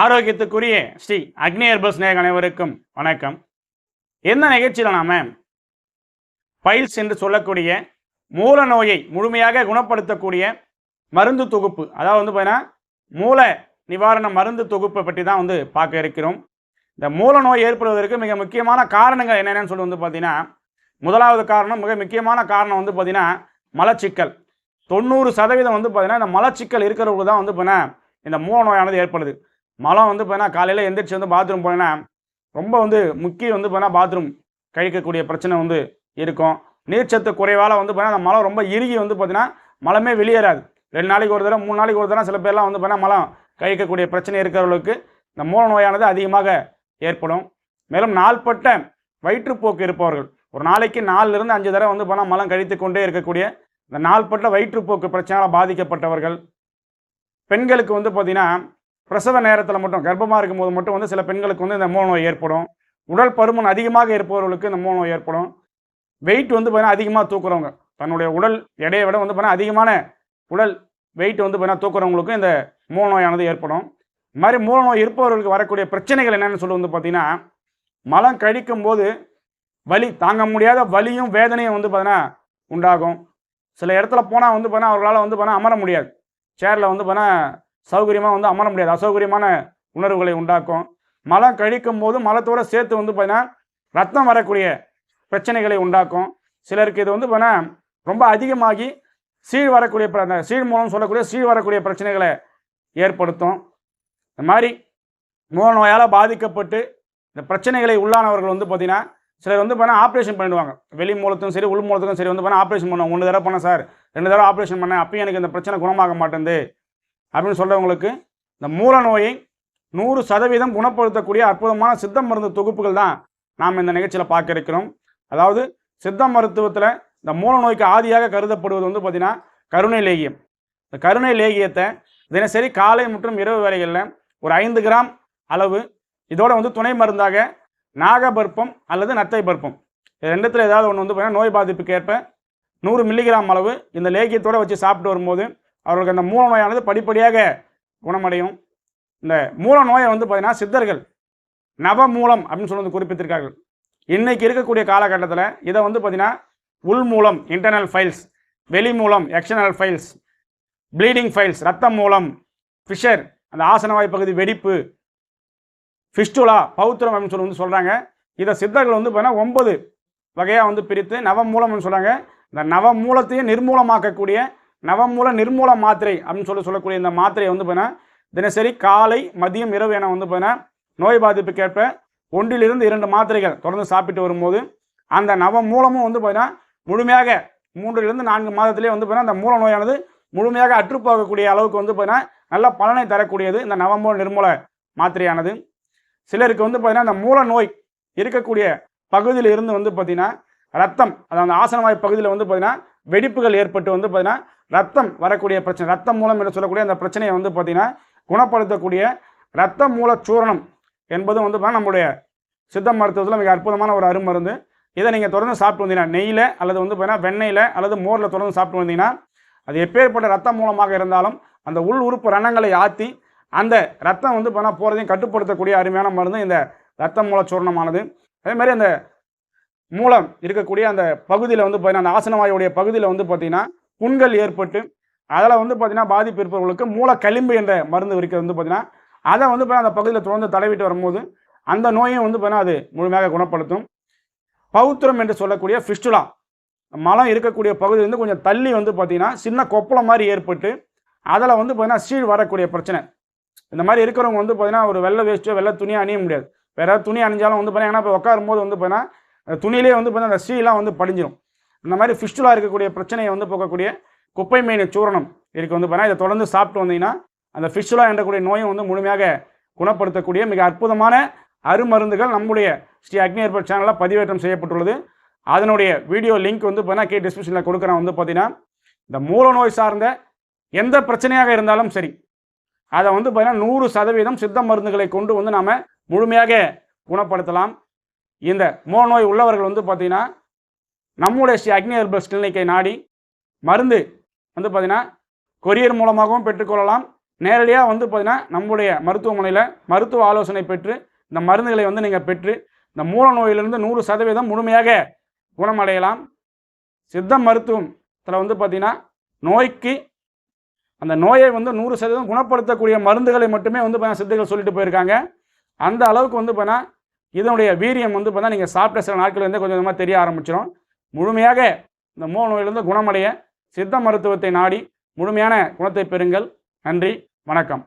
ஆரோக்கியத்துக்குரிய ஸ்ரீ அக்னி herbals நேயர் அனைவருக்கும் வணக்கம். இந்த நிகழ்ச்சியில் நாம பைல்ஸ் என்று சொல்லக்கூடிய மூல நோயை முழுமையாக குணப்படுத்தக்கூடிய மருந்து தொகுப்பு அதாவது வந்து பார்த்தீங்கன்னா மூல நிவாரண மருந்து தொகுப்பை பற்றி தான் வந்து பார்க்க இருக்கிறோம். இந்த மூல நோய் ஏற்படுவதற்கு மிக முக்கியமான காரணங்கள் என்னென்னு சொல்லி வந்து பார்த்தீங்கன்னா முதலாவது காரணம் மிக முக்கியமான காரணம் வந்து பார்த்தீங்கன்னா மலச்சிக்கல். தொண்ணூறு சதவீதம் வந்து பார்த்தீங்கன்னா இந்த மலச்சிக்கல் இருக்கிறவங்களுக்கு தான் வந்து பார்த்தீங்கன்னா இந்த மூல நோயானது ஏற்படுது. மலம் வந்து பார்த்தீங்கன்னா காலையில் எந்திரிச்சு வந்து பாத்ரூம் போனேன்னா ரொம்ப வந்து முக்கிய வந்து பார்த்தீங்கன்னா பாத்ரூம் கழிக்கக்கூடிய பிரச்சனை வந்து இருக்கும். நீர்ச்சத்து குறைவால் வந்து பார்த்தீங்கன்னா அந்த மலம் ரொம்ப இறுகி வந்து பார்த்தீங்கன்னா மலமே வெளியேறாது. ரெண்டு நாளைக்கு ஒரு தடவை மூணு நாளைக்கு ஒரு தடவை சில பேர்லாம் வந்து பார்த்தீங்கன்னா மலம் கழிக்கக்கூடிய பிரச்சனை இருக்கிறவர்களுக்கு இந்த மூல நோயானது அதிகமாக ஏற்படும். மேலும் நாள்பட்ட வயிற்றுப்போக்கு இருப்பவர்கள் ஒரு நாளைக்கு நாலுலேருந்து அஞ்சு தடவை வந்து போனால் மலம் கழித்து கொண்டே இருக்கக்கூடிய இந்த நாள்பட்ட வயிற்றுப்போக்கு பிரச்சனையால் பாதிக்கப்பட்டவர்கள் பெண்களுக்கு வந்து பார்த்திங்கன்னா பிரசவ நேரத்தில் மட்டும் கர்ப்பமாக இருக்கும்போது மட்டும் வந்து சில பெண்களுக்கு வந்து இந்த மூலநோய் ஏற்படும். உடல் பருமன் அதிகமாக இருப்பவர்களுக்கு இந்த மூலநோய் ஏற்படும். வெயிட் வந்து பார்த்தீங்கன்னா அதிகமாக தூக்குறவங்க. தன்னுடைய உடல் எடையை விட வந்து பார்த்தீங்கன்னா அதிகமான உடல் வெயிட் வந்து பார்த்தீங்கன்னா தூக்குறவங்களுக்கும் இந்த மூலநோயானது ஏற்படும். இது மாதிரி மூலநோய் இருப்பவர்களுக்கு வரக்கூடிய பிரச்சனைகள் என்னென்னு சொல்லி வந்து பார்த்தீங்கன்னா மலம் கழிக்கும் போது வலி தாங்க முடியாத வலியும் வேதனையும் வந்து பார்த்தீங்கன்னா உண்டாகும். சில இடத்துல போனால் வந்து பார்த்தீங்கன்னா அவர்களால் வந்து பார்த்தீங்கன்னா அமர முடியாது. சேரில் வந்து பார்த்தீங்கன்னா சௌகரியமாக வந்து அமர முடியாது. அசௌகரியமான உணர்வுகளை உண்டாக்கும். மலம் கழிக்கும் போது மலத்தோட சேர்த்து வந்து பார்த்தீங்கன்னா ரத்தம் வரக்கூடிய பிரச்சனைகளை உண்டாக்கும். சிலருக்கு இது வந்து பார்த்தீங்கன்னா ரொம்ப அதிகமாகி சீழ் வரக்கூடிய அந்த சீழ் மூலம் சொல்லக்கூடிய சீழ் வரக்கூடிய பிரச்சனைகளை ஏற்படுத்தும். இந்த மாதிரி மூல நோயால் பாதிக்கப்பட்டு இந்த பிரச்சனைகளை உள்ளானவர்கள் வந்து பார்த்தீங்கன்னா சிலர் வந்து பார்த்தீங்கன்னா ஆப்ரேஷன் பண்ணிடுவாங்க. வெளி மூலத்துக்கும் சரி உள் மூலத்துக்கும் சரி வந்து பார்த்தீங்கன்னா ஆப்ரேஷன் பண்ணுவாங்க. ஒன்று தடவை பண்ணேன் சார் ரெண்டு தடவை ஆப்ரேஷன் பண்ணேன் அப்பயும் எனக்கு இந்த பிரச்சனை குணமாக மாட்டேங்குது அப்படின்னு சொல்கிறவங்களுக்கு இந்த மூல நோயை நூறு சதவீதம் குணப்படுத்தக்கூடிய அற்புதமான சித்த மருந்து தொகுப்புகள் தான் நாம் இந்த நிகழ்ச்சியில் பார்க்க இருக்கிறோம். அதாவது சித்த மருத்துவத்தில் இந்த மூல நோய்க்கு ஆதியாக கருதப்படுவது வந்து பார்த்திங்கன்னா கருணை லேகியம். இந்த கருணை லேகியத்தை தினசரி காலை மற்றும் இரவு வரைகளில் ஒரு ஐந்து கிராம் அளவு இதோட வந்து துணை மருந்தாக நாகபர்ப்பம் அல்லது நத்தை பருப்பம். இது ரெண்டுத்தில் ஏதாவது ஒன்று வந்து பார்த்திங்கன்னா நோய் பாதிப்புக்கு ஏற்ப நூறு மில்லிகிராம் அளவு இந்த லேகியத்தோடு வச்சு சாப்பிட்டு வரும்போது அவர்களுக்கு அந்த மூல நோயானது படிப்படியாக குணமடையும். இந்த மூல நோயை வந்து பார்த்தீங்கன்னா சித்தர்கள் நவமூலம் அப்படின்னு சொல்லி வந்து குறிப்பிட்டிருக்கார்கள். இன்னைக்கு இருக்கக்கூடிய காலகட்டத்தில் இதை வந்து பார்த்தீங்கன்னா உள் மூலம் இன்டர்னல் ஃபைல்ஸ் வெளி மூலம் எக்ஸ்டர்னல் ஃபைல்ஸ் ப்ளீடிங் ஃபைல்ஸ் ரத்தம் மூலம் ஃபிஷர் அந்த ஆசனவாய் பகுதி வெடிப்பு ஃபிஸ்டுலா பௌத்திரம் அப்படின்னு சொல்லி வந்து சொல்கிறாங்க இதை சித்தர்கள் வந்து பார்த்தீங்கன்னா ஒன்பது வகையாக வந்து பிரித்து நவமூலம்னு சொல்கிறாங்க இந்த நவமூலத்தையும் நிர்மூலமாக்கக்கூடிய நவமூல நிர்மூல மாத்திரை அப்படின்னு சொல்லி சொல்லக்கூடிய இந்த மாத்திரையை வந்து பார்த்தீங்கன்னா தினசரி காலை மதியம் இரவு என வந்து பார்த்தீங்கன்னா நோய் பாதிப்புக்கேற்ப ஒன்றிலிருந்து இரண்டு மாத்திரைகள் தொடர்ந்து சாப்பிட்டு வரும்போது அந்த நவமூலமும் வந்து பார்த்தீங்கன்னா முழுமையாக மூன்றிலிருந்து நான்கு மாதத்திலே வந்து பார்த்தீங்கன்னா அந்த மூல நோயானது முழுமையாக அற்றுப்போகக்கூடிய அளவுக்கு வந்து பார்த்தீங்கன்னா நல்ல பலனை தரக்கூடியது இந்த நவமூல நிர்மூல மாத்திரையானது. சிலருக்கு வந்து பார்த்தீங்கன்னா அந்த மூல நோய் இருக்கக்கூடிய பகுதியில் இருந்து வந்து பார்த்தீங்கன்னா ரத்தம் அதாவது ஆசனவாய் பகுதியில் வந்து பார்த்தீங்கன்னா வெடிப்புகள் ஏற்பட்டு வந்து பார்த்தீங்கன்னா ரத்தம் வரக்கூடிய பிரச்சனை ரத்தம் மூலம் என்று சொல்லக்கூடிய அந்த பிரச்சனையை வந்து பார்த்தீங்கன்னா குணப்படுத்தக்கூடிய ரத்த மூலச்சூரணம் சூரணம் என்பதும் வந்து பார்த்தீங்கன்னா நம்முடைய சித்த மருத்துவத்தில் மிக அற்புதமான ஒரு அருமருந்து. இதை நீங்கள் தொடர்ந்து சாப்பிட்டு வந்தீங்கன்னா நெய்யில் அல்லது வந்து பார்த்தீங்கன்னா வெண்ணெயில் அல்லது மோரில் தொடர்ந்து சாப்பிட்டு வந்தீங்கன்னா அது எப்பேற்பட்ட ரத்தம் மூலமாக இருந்தாலும் அந்த உள் உறுப்பு ரணங்களை ஆற்றி அந்த ரத்தம் வந்து பார்த்தீங்கன்னா போகிறதையும் கட்டுப்படுத்தக்கூடிய அருமையான மருந்து இந்த ரத்த மூலச்சூர்ணமானது. அதே மாதிரி அந்த மூலம் இருக்கக்கூடிய அந்த பகுதியில் வந்து பார்த்தீங்கன்னா அந்த ஆசனவாயுடைய பகுதியில் வந்து பார்த்திங்கன்னா புண்கள் ஏற்பட்டு அதில் வந்து பார்த்தீங்கன்னா பாதிப்பு இருப்பவர்களுக்கு மூல களிம்பு என்ற மருந்து இருக்கிறது வந்து பார்த்தீங்கன்னா அதை வந்து பார்த்தீங்கன்னா அந்த பகுதியில் தொடர்ந்து தடவிட்டு வரும்போது அந்த நோயும் வந்து பார்த்தீங்கன்னா அது முழுமையாக குணப்படுத்தும். பௌத்திரம் என்று சொல்லக்கூடிய ஃபிஸ்டுலா மலம் இருக்கக்கூடிய பகுதியிலேருந்து கொஞ்சம் தள்ளி வந்து பார்த்தீங்கன்னா சின்ன கொப்பளம் மாதிரி ஏற்பட்டு அதில் வந்து பார்த்தீங்கன்னா சீழ் வரக்கூடிய பிரச்சனை. இந்த மாதிரி இருக்கிறவங்க வந்து பார்த்தீங்கன்னா ஒரு வெள்ளை வேஸ்ட்டோ வெள்ளை துணியை அணிய முடியாது. வேறு துணி அணிஞ்சாலும் வந்து பார்த்தீங்கன்னா இப்போ உட்காரும்போது வந்து பார்த்தீங்கன்னா அந்த துணியிலே வந்து பார்த்தீங்கன்னா அந்த சீலாம் வந்து படிஞ்சிடும் இந்த மாதிரி ஃபிஸ்டுலா இருக்கக்கூடிய பிரச்சனையை வந்து போக்கக்கூடிய குப்பை மீன் சூரணம் இதுக்கு வந்து பார்த்தீங்கன்னா இதை தொடர்ந்து சாப்பிட்டு வந்தீங்கன்னா அந்த ஃபிஸ்டுலா என்றக்கூடிய நோயும் வந்து முழுமையாக குணப்படுத்தக்கூடிய மிக அற்புதமான அருமருந்துகள் நம்முடைய ஸ்ரீ அக்னி ஏற்பட் சேனலில் பதிவேற்றம் செய்யப்பட்டுள்ளது. அதனுடைய வீடியோ லிங்க் வந்து பார்த்தீங்கன்னா கே டிஸ்கிரிப்ஷனில் கொடுக்குறேன். வந்து பார்த்தீங்கன்னா இந்த மூல நோய் சார்ந்த எந்த பிரச்சனையாக இருந்தாலும் சரி அதை வந்து பார்த்தீங்கன்னா நூறு சதவீதம் சித்த மருந்துகளை கொண்டு வந்து நாம் முழுமையாக குணப்படுத்தலாம். இந்த மூல நோய் உள்ளவர்கள் வந்து பார்த்திங்கன்னா நம்முடைய ஸ்ரீ அக்னி ஹெர்பல்ஸ் கிளினிக்கை நாடி மருந்து வந்து பார்த்தீங்கன்னா கொரியர் மூலமாகவும் பெற்றுக்கொள்ளலாம் நேரடியாக வந்து பார்த்தீங்கன்னா நம்முடைய மருத்துவமனையில் மருத்துவ ஆலோசனை பெற்று இந்த மருந்துகளை வந்து நீங்கள் பெற்று இந்த மூல நோயிலிருந்து நூறு சதவீதம் முழுமையாக குணமடையலாம். சித்த மருத்துவத்தில் வந்து பார்த்தீங்கன்னா நோய்க்கு அந்த நோயை வந்து நூறு சதவீதம் குணப்படுத்தக்கூடிய மருந்துகளை மட்டுமே வந்து பார்த்தீங்கன்னா சித்தர்கள் சொல்லிட்டு போயிருக்காங்க. அந்த அளவுக்கு வந்து பார்த்தீங்கன்னா இதனுடைய வீரியம் வந்து பார்த்தா நீங்கள் சாப்பிட்ட சில நாட்கள் வந்து கொஞ்சம் கொஞ்சமாக தெரிய ஆரம்பிச்சிடும் முழுமையாக இந்த மூல நோயிலிருந்து குணமடைய சித்த மருத்துவத்தை நாடி முழுமையான குணத்தை பெறுங்கள். நன்றி வணக்கம்.